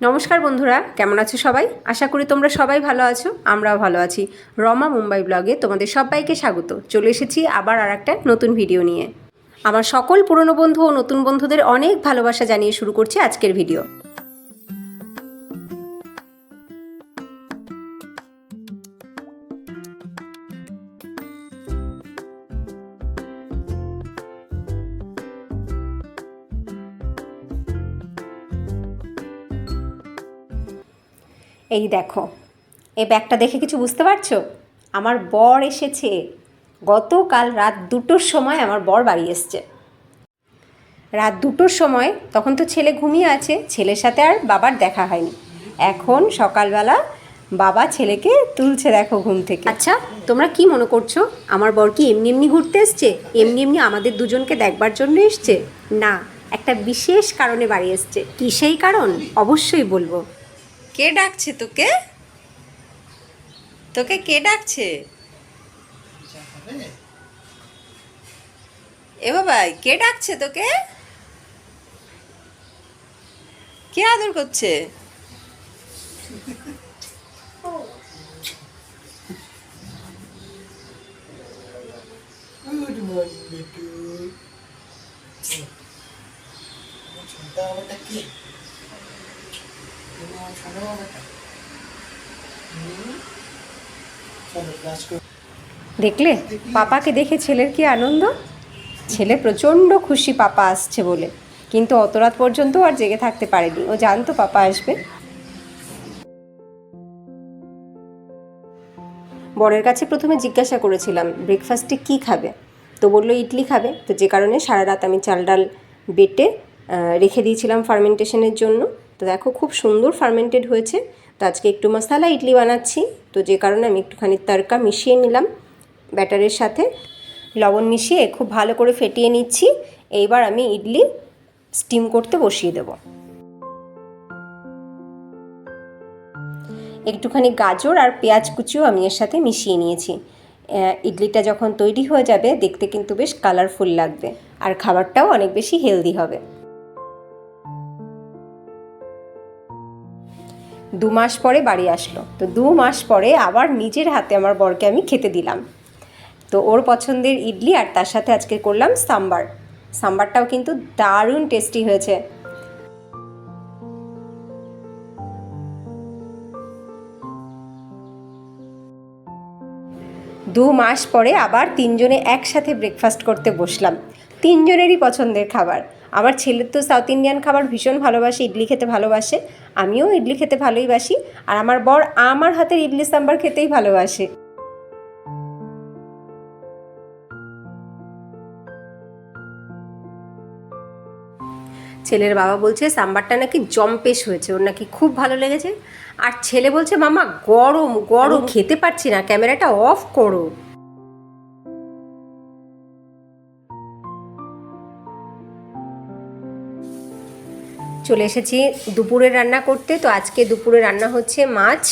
নমস্কার বন্ধুরা, কেমন আছো সবাই? আশা করি তোমরা সবাই ভালো আছো, আমরাও ভালো আছি। রমা মুম্বাই ব্লগে তোমাদের সবাইকে স্বাগত। চলে এসেছি আবার আর একটা নতুন ভিডিও নিয়ে। আমার সকল পুরনো বন্ধু ও নতুন বন্ধুদের অনেক ভালোবাসা জানিয়ে শুরু করছি আজকের ভিডিও। এই দেখো, এই ব্যাগটা দেখে কিছু বুঝতে পারছ? আমার বর এসেছে। গতকাল রাত দুটোর সময় আমার বর বাড়ি এসছে। রাত দুটোর সময় তখন তো ছেলে ঘুমিয়ে আছে, ছেলের সাথে আর বাবার দেখা হয়নি। এখন সকালবেলা বাবা ছেলেকে তুলছে দেখো ঘুম থেকে। আচ্ছা তোমরা কি মনে করছ? আমার বর কি এমনি এমনি ঘুরতে এসছে? এমনি এমনি আমাদের দুজনকে দেখবার জন্য এসছে? না, একটা বিশেষ কারণে বাড়ি এসছে। কি সেই কারণ? অবশ্যই বলব। কে ডাকছে তোকে? তোকে কে ডাকছে? এ বাবাই, কে ডাকছে তোকে? কে আদর করছে? গুড মর্নিং বেটু ছোটা বাবাটা কে তোমার ছোট বাবাটা হুম? চলো ক্লাস করো দেখলে? পাপাকে দেখে ছেলের কি আনন্দ? ছেলে প্রচণ্ড খুশি পাপা আসছে বলে। কিন্তু অত রাত পর্যন্ত আর জেগে থাকতে পারেনি। ও জানতো পাপা আসবে। বরের কাছে প্রথমে জিজ্ঞাসা করেছিলাম ব্রেকফাস্টে কি খাবে? তো বলল, ইডলি খাবে। তো যে কারণে সারা রাত আমি চাল ডাল বেটে রেখে দিয়েছিলাম ফার্মেন্টেশনের জন্য। তো দেখো, খুব সুন্দর ফার্মেন্টেড হয়েছে। তো আজকে একটু মশালা, ইডলি বানাচ্ছি। তো যে কারণে আমি একটুখানি তরকা মিশিয়ে নিলাম ব্যাটারের সাথে। লবণ মিশিয়ে খুব ভালো করে ফেটিয়ে নিচ্ছি। এইবার আমি ইডলি স্টিম করতে বসিয়ে দেবো। একটুখানি গাজর আর পেঁয়াজ কুচিও আমি এর সাথে মিশিয়ে নিয়েছি। ইডলিটা যখন তৈরি হয়ে যাবে, দেখতে কিন্তু বেশ কালারফুল লাগবে। আর খাবারটাও অনেক বেশি হেলদি হবে। দু মাস পরে বাড়ি আসলো। তো দু মাস পরে আবার নিজের হাতে আমার বরকে আমি খেতে দিলাম। তো ওর পছন্দের ইডলি আর তার সাথে আজকে করলাম সাম্বার। সাম্বারটাও কিন্তু দারুণ টেস্টি হয়েছে। দু মাস পরে আবার তিনজনে একসাথে ব্রেকফাস্ট করতে বসলাম। তিনজনেরই পছন্দের খাবার। আমার ছেলে তো সাউথ ইন্ডিয়ান খাবার ভীষণ ভালোবাসে ইডলি খেতে ভালোবাসে। আমিও ইডলি খেতে ভালোই বাসি। আর আমার বর আমার হাতের ইডলি সাম্বার খেতেই ভালোবাসে। ছেলের বাবা বলছে সাম্বারটা নাকি জম্পেশ হয়েছে ওর নাকি খুব ভালো লেগেছে। আর ছেলে বলছে মামা গরম গরম খেতে পারছি না ক্যামেরাটা অফ করো। চলে এসেছি দুপুরে রান্না করতে। তো আজকে দুপুরে রান্না হচ্ছে মাছ।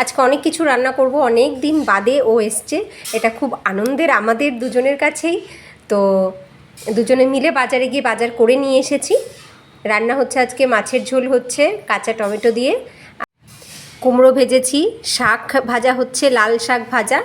আজকে অনেক কিছু রান্না করব, অনেক দিন বাদে ও এসছে। এটা খুব আনন্দের আমাদের দুজনের কাছেই। তো দুজনে মিলে বাজারে গিয়ে বাজার করে নিয়ে এসেছি। রান্না হচ্ছে আজকে মাছের ঝোল হচ্ছে, কাঁচা টমেটো দিয়ে। কুমড়ো ভেজেছি, শাক ভাজা হচ্ছে, লাল শাক ভাজা।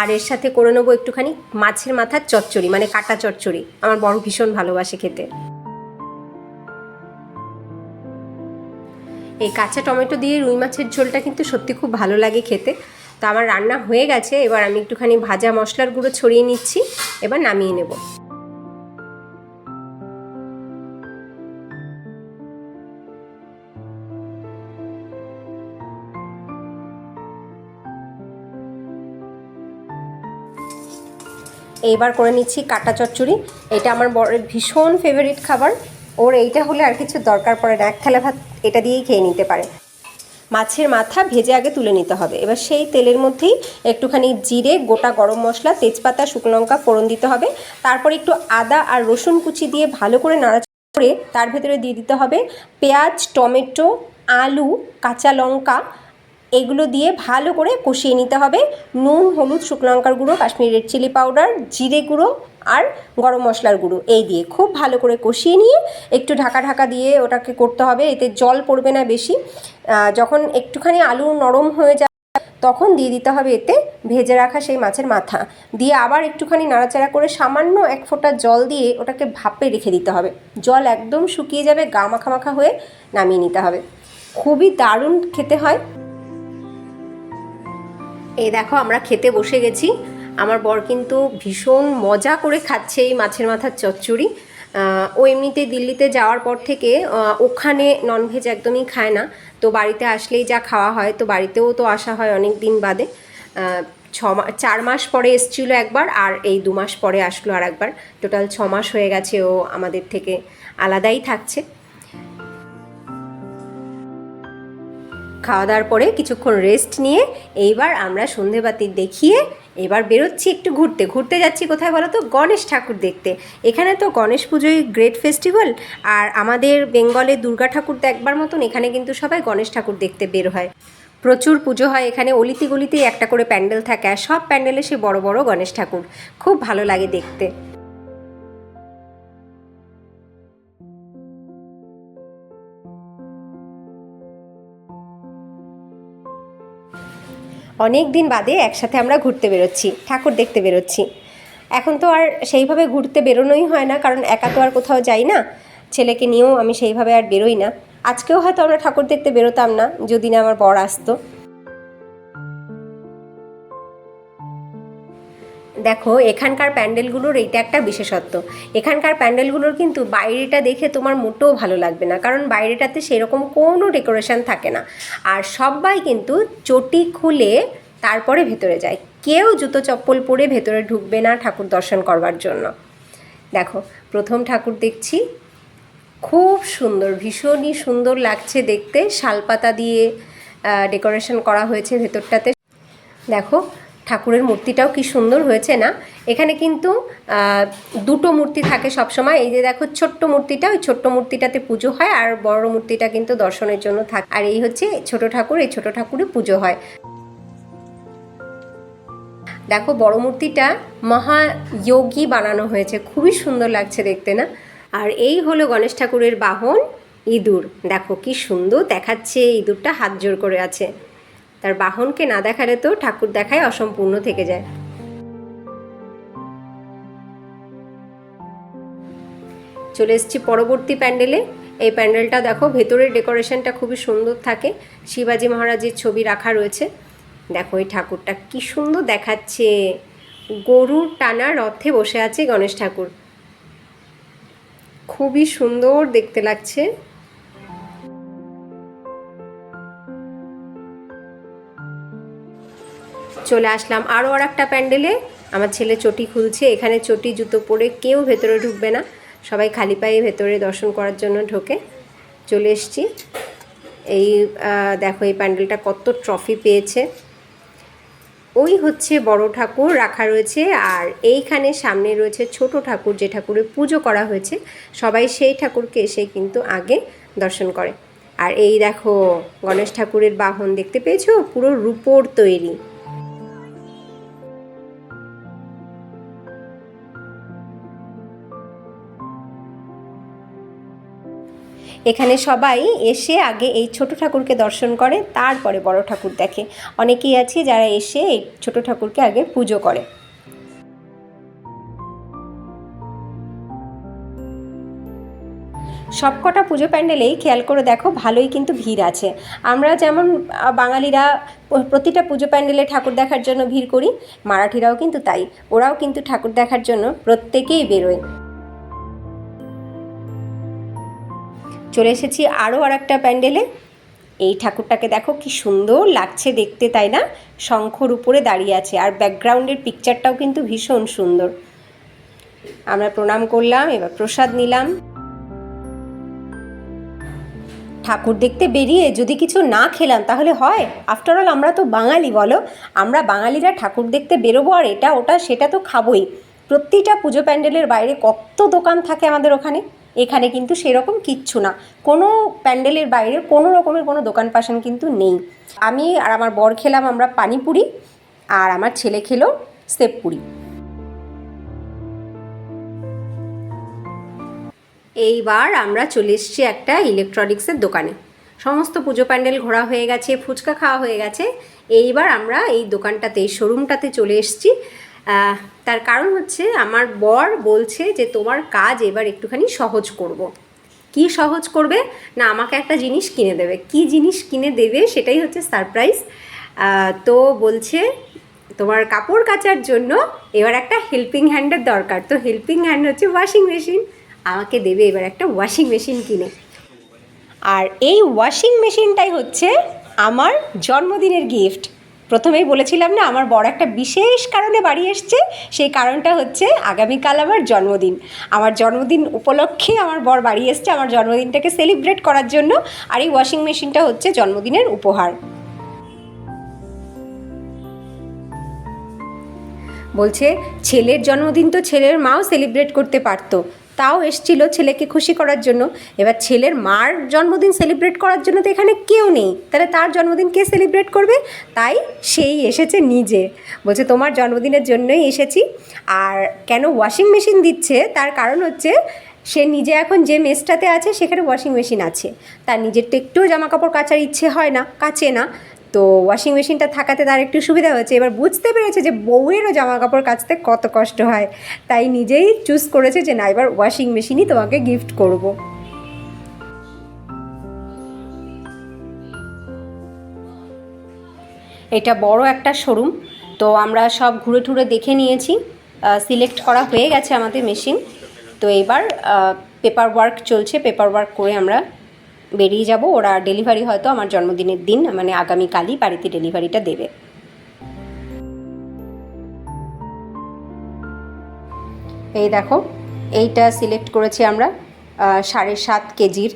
আর এর সাথে করে নেব একটুখানি মাছের মাথার চচ্চড়ি মানে কাটা চচ্চড়ি। আমার বড় ভীষণ ভালোবাসে খেতে। এই কাঁচা টমেটো দিয়ে রুই মাছের ঝোলটা কিন্তু সত্যি খুব ভালো লাগে খেতে। তো আমার রান্না হয়ে গেছে, এবার আমি একটুখানি ভাজা মশলার গুঁড়ো ছড়িয়ে নিচ্ছি, এবার নামিয়ে নেব। এইবার করে নিচ্ছি কাটা চচ্চড়ি, এটা আমার বরের ভীষণ ফেভারিট খাবার। ওর এইটা হলে আর কিছু দরকার পড়ে না, এক থালা ভাত এটা দিয়েই খেয়ে নিতে পারে। মাছের মাথা ভেজে আগে তুলে নিতে হবে। এবার সেই তেলের মধ্যেই একটুখানি জিরে, গোটা গরম মশলা, তেজপাতা, শুকনো লঙ্কা ফোড়ন দিতে হবে। তারপর একটু আদা আর রসুন কুচি দিয়ে ভালো করে নাড়াচাড়া করে তার ভেতরে দিয়ে দিতে হবে পেঁয়াজ, টমেটো, আলু, কাঁচা লঙ্কা। এগুলো দিয়ে ভালো করে কষিয়ে নিতে হবে। নুন, হলুদ, শুকনো লঙ্কার গুঁড়ো কাশ্মীরি রেড চিলি পাউডার, জিরে গুঁড়ো আর গরম মশলার গুঁড়ো, এই দিয়ে। খুব ভালো করে কষিয়ে নিয়ে একটু ঢাকা ঢাকা দিয়ে ওটাকে করতে হবে, এতে জল পড়বে না বেশি। যখন একটুখানি আলু নরম হয়ে যায়, তখন দিয়ে দিতে হবে এতে ভেজে রাখা সেই মাছের মাথা। দিয়ে আবার একটুখানি নাড়াচাড়া করে সামান্য এক ফোঁটা জল দিয়ে ওটাকে ভাপে রেখে দিতে হবে। জল একদম শুকিয়ে যাবে, গা মাখা মাখা হয়ে নামিয়ে নিতে হবে। খুবই দারুণ খেতে হয়। এই দেখো আমরা খেতে বসে গেছি। আমার বর কিন্তু ভীষণ মজা করে খাচ্ছে এই মাছের মাথার চচ্চড়ি। ও এমনিতে দিল্লিতে যাওয়ার পর থেকে ওখানে ননভেজ একদমই খায় না। তো বাড়িতে আসলেই যা খাওয়া হয়, তো বাড়িতেও তো আসা হয় অনেক দিন বাদে। ছ চার মাস পরে এসছিল একবার, আর এই দু মাস পরে আসলো আর একবার টোটাল ছ মাস হয়ে গেছে ও আমাদের থেকে আলাদাই থাকছে। খাওয়া দাওয়ার পরে কিছুক্ষণ রেস্ট নিয়ে, এইবার আমরা সন্ধেবাতি দেখিয়ে এবার বেরোচ্ছি একটু ঘুরতে। ঘুরতে যাচ্ছি কোথায় বলো তো? গণেশ ঠাকুর দেখতে। এখানে তো গণেশ পুজোই গ্রেট ফেস্টিভ্যাল আর আমাদের বেঙ্গলে দুর্গা ঠাকুর দেখবার মতন এখানে কিন্তু সবাই গণেশ ঠাকুর দেখতে বের হয়। প্রচুর পুজো হয় এখানে অলিতি গলিতেই একটা করে প্যান্ডেল থাকে আর সব প্যান্ডেলে সে বড় বড় গণেশ ঠাকুর। খুব ভালো লাগে দেখতে। অনেক দিন বাদে একসাথে আমরা ঘুরতে বেরোচ্ছি, ঠাকুর দেখতে বেরোচ্ছি। এখন তো আর সেইভাবে ঘুরতে বেরোনোই হয় না, কারণ একা তো আর কোথাও যাই না। ছেলেকে নিয়েও আমি সেইভাবে আর বেরোই না। আজকেও হয়তো আমরা ঠাকুর দেখতে বেরোতাম না, যদি না আমার বর আসতো। দেখো, এখানকার প্যান্ডেলগুলোর এইটা একটা বিশেষত্ব। এখানকার প্যান্ডেলগুলোর কিন্তু বাইরেটা দেখে তোমার মোটেও ভালো লাগবে না, কারণ বাইরেটাতে সেরকম কোনো ডেকোরেশন থাকে না। আর সবাই কিন্তু চটি খুলে তারপরে ভেতরে যায়। কেউ জুতো চপ্পল পরে ভেতরে ঢুকবে না ঠাকুর দর্শন করবার জন্য। দেখো, প্রথম ঠাকুর দেখছি। খুব সুন্দর, ভীষণই সুন্দর লাগছে দেখতে। শালপাতা দিয়ে ডেকোরেশন করা হয়েছে ভেতরটাতে। দেখো ঠাকুরের মূর্তিটাও কি সুন্দর হয়েছে না? এখানে কিন্তু দুটো মূর্তি থাকে সবসময়। এই যে দেখো, ছোট্ট মূর্তিটা, ওই ছোট্ট মূর্তিটাতে পুজো হয় আর বড় মূর্তিটা কিন্তু দর্শনের জন্য থাকে। আর এই হচ্ছে ছোট ঠাকুর, এই ছোট ঠাকুরে পুজো হয়। দেখো, বড় মূর্তিটা মহাযোগী বানানো হয়েছে। খুবই সুন্দর লাগছে দেখতে না? আর এই হলো গণেশ ঠাকুরের বাহন ইঁদুর। দেখো, কি সুন্দর দেখাচ্ছে, ইঁদুরটা হাত জোর করে আছে। তার বাহনকে না দেখালে তো ঠাকুর দেখায় অসম্পূর্ণ থেকে যায়। চলে এসেছি পরবর্তী প্যান্ডেলে। এই প্যান্ডেলটা দেখো, ভেতরের ডেকোরেশনটা খুবই সুন্দর থাকে। শিবাজি মহারাজের ছবি রাখা রয়েছে। দেখো এই ঠাকুরটা কি সুন্দর দেখাচ্ছে। গরুর টানা রথে বসে আছে গণেশ ঠাকুর। খুবই সুন্দর দেখতে লাগছে। চলে আসলাম। আরও আর একটা প্যান্ডেলে আমার ছেলে চটি খুলছে। এখানে চটি, জুতো পরে কেউ ভেতরে ঢুকবে না। সবাই খালি পায়ে ভেতরে দর্শন করার জন্য ঢোকে। চলে এসছি। এই দেখো এই প্যান্ডেলটা কত ট্রফি পেয়েছে। ওই হচ্ছে বড় ঠাকুর রাখা রয়েছে আর এইখানে সামনে রয়েছে ছোট ঠাকুর যে ঠাকুরের পুজো করা হয়েছে। সবাই সেই ঠাকুরকে এসে কিন্তু আগে দর্শন করে। আর এই দেখো গণেশ ঠাকুরের বাহন দেখতে পেয়েছ? পুরো রূপোর তৈরি। এখানে সবাই এসে আগে এই ছোট ঠাকুরকে দর্শন করে, তারপরে বড় ঠাকুর দেখে। অনেকেই আছে যারা এসে এই ছোট ঠাকুরকে আগে পুজো করে। সবকটা পুজো প্যান্ডেলেই খেয়াল করে দেখো ভালোই কিন্তু ভিড় আছে। আমরা যেমন বাঙালিরা প্রতিটা পুজো প্যান্ডেলে ঠাকুর দেখার জন্য ভিড় করি, মারাঠিরাও কিন্তু তাই। ওরাও কিন্তু ঠাকুর দেখার জন্য প্রত্যেকেই বেরোয়। চলে এসেছি আরও আর একটা প্যান্ডেলে। এই ঠাকুরটাকে দেখো কি সুন্দর লাগছে দেখতে, তাই না? শঙ্খর উপরে দাঁড়িয়ে আছে আর ব্যাকগ্রাউন্ডের পিকচারটাও কিন্তু ভীষণ সুন্দর। আমরা প্রণাম করলাম, এবার প্রসাদ নিলাম। ঠাকুর দেখতে বেরিয়ে যদি কিছু না খেলাম তাহলে হয়? আফটার অল আমরা তো বাঙালি, বলো। আমরা বাঙালিরা ঠাকুর দেখতে বেরোবো আর এটা, ওটা, সেটা তো খাবোই। প্রতিটা পুজো প্যান্ডেলের বাইরে কত দোকান থাকে আমাদের ওখানে? এখানে কিন্তু সেরকম কিচ্ছু না। কোনো প্যান্ডেলের বাইরে কোনো রকমের কোনো দোকান পাশান কিন্তু নেই। আমি আর আমার বর খেলাম আমরা পানিপুরি, আর আমার ছেলে খেলো সেবপুরি। এইবার আমরা চলে এসেছি একটা ইলেকট্রনিক্সের দোকানে। সমস্ত পুজো প্যান্ডেল ঘোরা হয়ে গেছে, ফুচকা খাওয়া হয়ে গেছে। এইবার আমরা এই দোকানটাতে এই শোরুমটাতে চলে এসেছি। তার কারণ হচ্ছে আমার বর বলছে যে তোমার কাজ এবার একটুখানি সহজ করব। কি সহজ করবে? না, আমাকে একটা জিনিস কিনে দেবে। কি জিনিস কিনে দেবে সেটাই হচ্ছে সারপ্রাইজ তো বলছে, তোমার কাপড় কাচার জন্য এবার একটা হেল্পিং হ্যান্ডের দরকার। তো হেল্পিং হ্যান্ড হচ্ছে ওয়াশিং মেশিন আমাকে দেবে এবার একটা ওয়াশিং মেশিন কিনে। আর এই ওয়াশিং মেশিনটাই হচ্ছে আমার জন্মদিনের গিফট প্রথমেই বলেছিলাম না, আমার বড় একটা বিশেষ কারণে বাড়ি এসছে, সেই কারণটা হচ্ছে আগামীকাল আমার জন্মদিন। আমার জন্মদিন উপলক্ষে আমার বর বাড়ি এসছে, আমার জন্মদিনটাকে সেলিব্রেট করার জন্য, আর এই ওয়াশিং মেশিনটা হচ্ছে জন্মদিনের উপহার। বলছে, ছেলের জন্মদিন তো ছেলের মাও সেলিব্রেট করতে পারতো। তাও এসছিল ছেলেকে খুশি করার জন্য। এবার ছেলের মার জন্মদিন সেলিব্রেট করার জন্য তো এখানে কেউ নেই। তাহলে তার জন্মদিন কে সেলিব্রেট করবে? তাই সেই এসেছে নিজে। বলছে, তোমার জন্মদিনের জন্যই এসেছি। আর কেন ওয়াশিং মেশিন দিচ্ছে? তার কারণ হচ্ছে, সে নিজে এখন যে মেসটাতে আছে, সেখানে ওয়াশিং মেশিন আছে। তার নিজের তো একটুও জামা কাপড় কাচার ইচ্ছে হয় না, কাচে না। তো ওয়াশিং মেশিনটা থাকাতে তার একটু সুবিধা হয়েছে। এবার বুঝতে পেরেছে যে বউয়েরও জামা কাপড় কাচতে কত কষ্ট হয়। তাই নিজেই চুজ করেছে যে না, এবার ওয়াশিং মেশিনই তোমাকে গিফট করব। এটা বড় একটা শোরুম তো আমরা সব ঘুরে টুরে দেখে নিয়েছি। সিলেক্ট করা হয়ে গেছে আমাদের মেশিন তো এবার পেপার ওয়ার্ক চলছে। পেপার ওয়ার্ক করে আমরা বেরিয়ে যাব। ওরা ডেলিভারি হয়তো আমার জন্মদিনের দিন মানে আগামীকালই বাড়িতে ডেলিভারিটা দেবে। এই দেখো, এইটা সিলেক্ট করেছি আমরা সাড়ে সাত কেজির।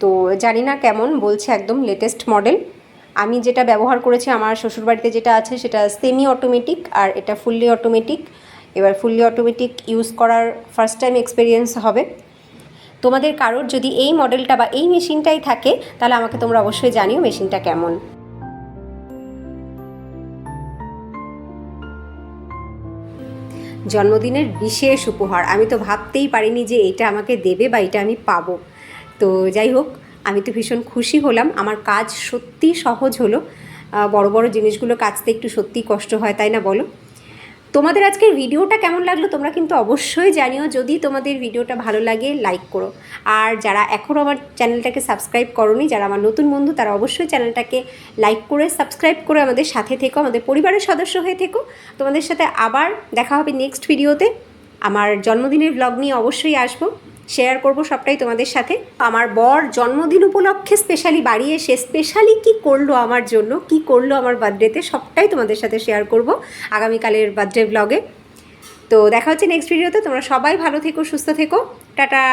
তো জানি না কেমন, বলছে একদম লেটেস্ট মডেল আমি যেটা ব্যবহার করেছি, আমার শ্বশুরবাড়িতে যেটা আছে, সেটা সেমি অটোমেটিক আর এটা ফুললি অটোমেটিক এবার ফুললি অটোমেটিক ইউজ করার ফার্স্ট টাইম এক্সপিরিয়েন্স হবে। তোমাদের কারোর যদি এই মডেলটা বা এই মেশিনটাই থাকে, তাহলে আমাকে তোমরা অবশ্যই জানিও মেশিনটা কেমন। জন্মদিনের বিশেষ উপহার। আমি তো ভাবতেই পারিনি যে এটা আমাকে দেবে বা এটা আমি পাবো। তো যাই হোক, আমি তো ভীষণ খুশি হলাম। আমার কাজ সত্যি সহজ হলো। বড় বড় জিনিসগুলো কাচতে একটু সত্যিই কষ্ট হয়, তাই না বলো? তোমাদের আজকের ভিডিওটা কেমন লাগল তোমরা কিন্তু অবশ্যই জানিও। যদি তোমাদের ভিডিওটা ভালো লাগে লাইক করো। আর যারা এখনও আমার চ্যানেলটাকে সাবস্ক্রাইব করনি, যারা আমার নতুন বন্ধু, তারা অবশ্যই চ্যানেলটাকে লাইক করে সাবস্ক্রাইব করে আমাদের সাথে থেকো, আমাদের পরিবারের সদস্য হয়ে থেকো। তোমাদের সাথে আবার দেখা হবে নেক্সট ভিডিওতে আমার জন্মদিনের ব্লগ নিয়ে অবশ্যই আসব। শেয়ার করব সবটাই তোমাদের সাথে। আমার বর জন্মদিন উপলক্ষে স্পেশালি বাড়ি এসে স্পেশালি কি করল আমার জন্য, কি করল আমার বার্থডেতে সবটাই তোমাদের সাথে শেয়ার করব আগামীকালের বার্থডে ব্লগে তো দেখা হচ্ছে নেক্সট ভিডিওতে তোমরা সবাই ভালো থেকো, সুস্থ থেকো। টাটা!